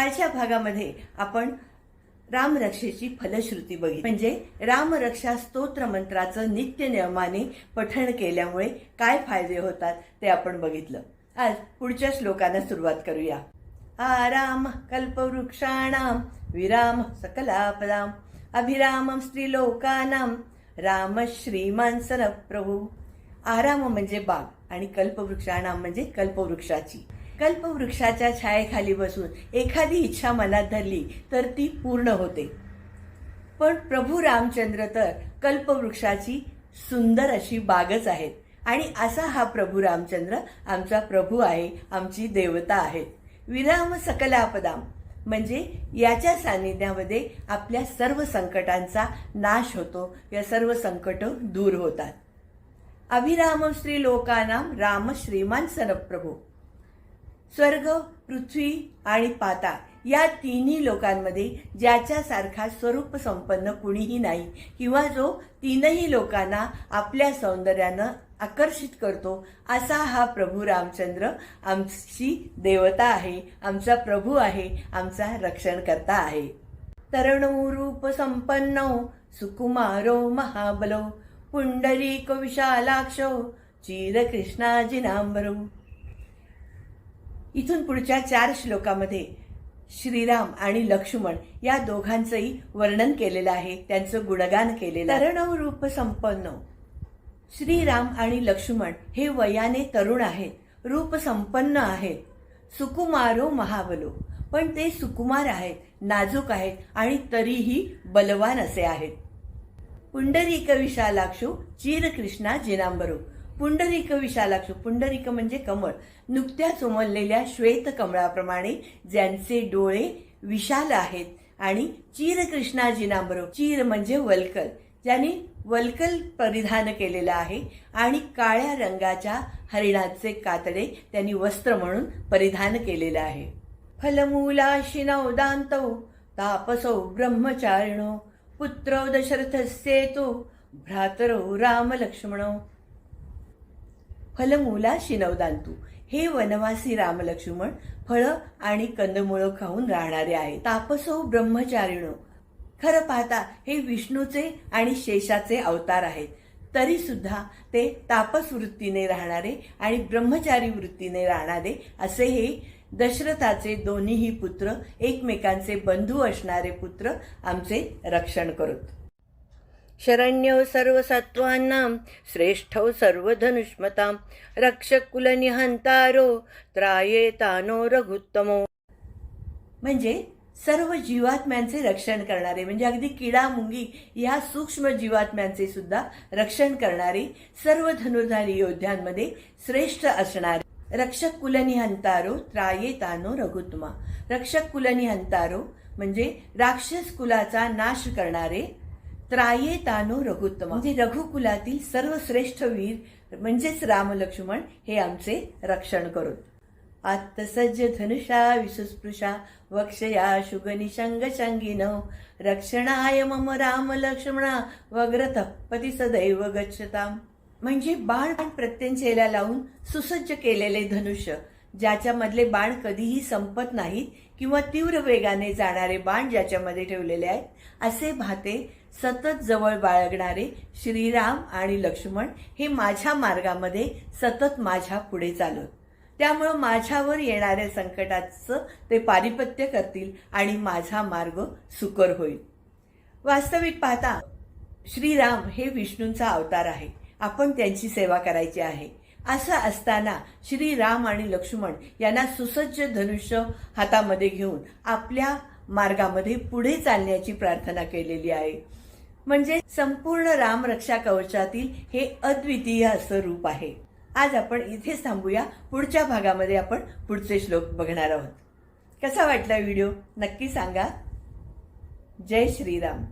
कालच्या भागामध्ये आपण रामरक्षेची फलश्रुती बघितली. म्हणजे रामरक्षा स्तोत्र मंत्राचं नित्य नियमाने पठण केल्यामुळे काय फायदे होतात ते आपण बघितलं. आज पुढच्या श्लोकांना सुरुवात करूया. आराम कल्पवृक्षाणाम विराम सकलापदाम अभिराम स्त्रीलोकानां राम श्रीमान प्रभू आराम म्हणजे बाग आणि कल्पवृक्षाणाम म्हणजे कल्पवृक्षाची. कल्पवृक्षाच्या छायेखाली बसून एखादी इच्छा मनात धरली तर ती पूर्ण होते. पण प्रभू रामचंद्र तर कल्पवृक्षाची सुंदर अशी बागच आहेत आणि असा हा प्रभू रामचंद्र आमचा प्रभू आहे आमची देवता आहेत. विराम सकलापदाम म्हणजे याच्या सान्निध्यामध्ये आपल्या सर्व संकटांचा नाश होतो या सर्व संकट दूर होतात. अभिराम श्री लोकानाम राम श्रीमान प्रभू स्वर्ग पृथ्वी आणि पाता या तिन्ही लोकांमध्ये ज्याच्यासारखा स्वरूप संपन्न कुणीही नाही किंवा जो तीनही लोकांना आपल्या सौंदर्यानं आकर्षित करतो असा हा प्रभू रामचंद्र आमची देवता आहे आमचा प्रभू आहे आमचा रक्षणकर्ता आहे. तरुणो रूप संपन्नो सुकुमारो महाबलो पुंडरीक विशालाक्षो चीरकृष्णाजिनांबरो. इथून पुढच्या चार श्लोकामध्ये श्रीराम आणि लक्ष्मण या दोघांचंही वर्णन केलेलं आहे त्यांचं गुणगान केलेलं तरणव रूप संपन्न. श्रीराम आणि लक्ष्मण हे वयाने तरुण आहेत रूप संपन्न आहेत सुकुमारो महाबलो. पण ते सुकुमार आहेत नाजूक आहेत आणि तरीही बलवान असे आहेत. पुंडरीक विशालाक्षो चीरकृष्णा जिनांबरो. पुंडरीक विशालाक्ष पुंडरीक म्हणजे कमळ. नुकत्याच उमललेल्या श्वेत कमळाप्रमाणे ज्यांचे डोळे विशाल आहेत आणि चीर कृष्णाजीनाबरोबर चीर म्हणजे वल्कल ज्यांनी वल्कल परिधान केलेलं आहे आणि काळ्या रंगाच्या हरिणाचे कातडे त्यांनी वस्त्र म्हणून परिधान केलेलं आहे. फलमूलाशी नवदांतौ तापसौ ब्रह्मचारिणो पुत्रौ दशरथस्येतो भ्रातरो राम लक्ष्मणो फलमूला शिनवदांतू. हे वनवासी रामलक्ष्मण फळं आणि कंदमुळं खाऊन राहणारे आहे तापसो ब्रह्मचारिणो. खरं पाहता हे विष्णूचे आणि शेषाचे अवतार आहेत. तरी सुद्धा ते तापस वृत्तीने राहणारे आणि ब्रह्मचारी वृत्तीने राहणारे असे हे दशरथाचे दोन्हीही पुत्र एकमेकांचे बंधू असणारे पुत्र आमचे रक्षण करत. शरण्यौ सर्वसत्त्वानां श्रेष्ठौ सर्वधनुष्मतां रक्षकुलनिहंतारो त्रायेतानो रघुत्तमो। म्हणजे सर्व जीवात्म्यांचे रक्षण करणारे म्हणजे अगदी किडा मुंगी या सूक्ष्म जीवात्म्यांचे सुद्धा रक्षण करणारे सर्व धनुर्धारी योद्ध्यांमध्ये श्रेष्ठ असणारे. रक्षक कुलनी अंतारो त्राये तानो रघुत्मा रक्षक कुलनिहंतारो म्हणजे राक्षस कुलाचा नाश करणारे त्राये तानो रघुत्तम. म्हणजे रघुकुलातील सर्वश्रेष्ठ वीर म्हणजेच राम लक्ष्मण हे आमचे रक्षण करू आत्तसज्ज धनुषा विसुस्पृशा वक्षया शुगनिशंग शंगिन रक्षणाय मम राम लक्ष्मणा वग्रत पती सदैव गच्छताम. म्हणजे बाण प्रत्यंचेला लावून सुसज्ज केलेले धनुष्य ज्याच्यामधले बाण कधीही संपत नाहीत किंवा तीव्र वेगाने जाणारे बाण ज्याच्यामध्ये ठेवलेले आहेत असे भाते सतत जवळ बाळगणारे श्रीराम आणि लक्ष्मण हे माझ्या मार्गामध्ये सतत माझ्या पुढे चालत. त्यामुळं माझ्यावर येणाऱ्या संकटाचं ते पारिपत्य करतील आणि माझा मार्ग सुकर होईल. वास्तविक पाहता श्रीराम हे विष्णूंचा अवतार आहे. आपण त्यांची सेवा करायची आहे. असं असताना श्री राम आणि लक्ष्मण यांना सुसज्ज धनुष्य हातामध्ये घेऊन आपल्या मार्गामध्ये पुढे चालण्याची प्रार्थना केलेली आहे. म्हणजे संपूर्ण राम रक्षा कवचातील हे अद्वितीय असं रूप आहे. आज आपण इथेच थांबूया. पुढच्या भागामध्ये आपण पुढचे श्लोक बघणार आहोत. कसा वाटला व्हिडिओ? नक्की सांगा. जय श्रीराम.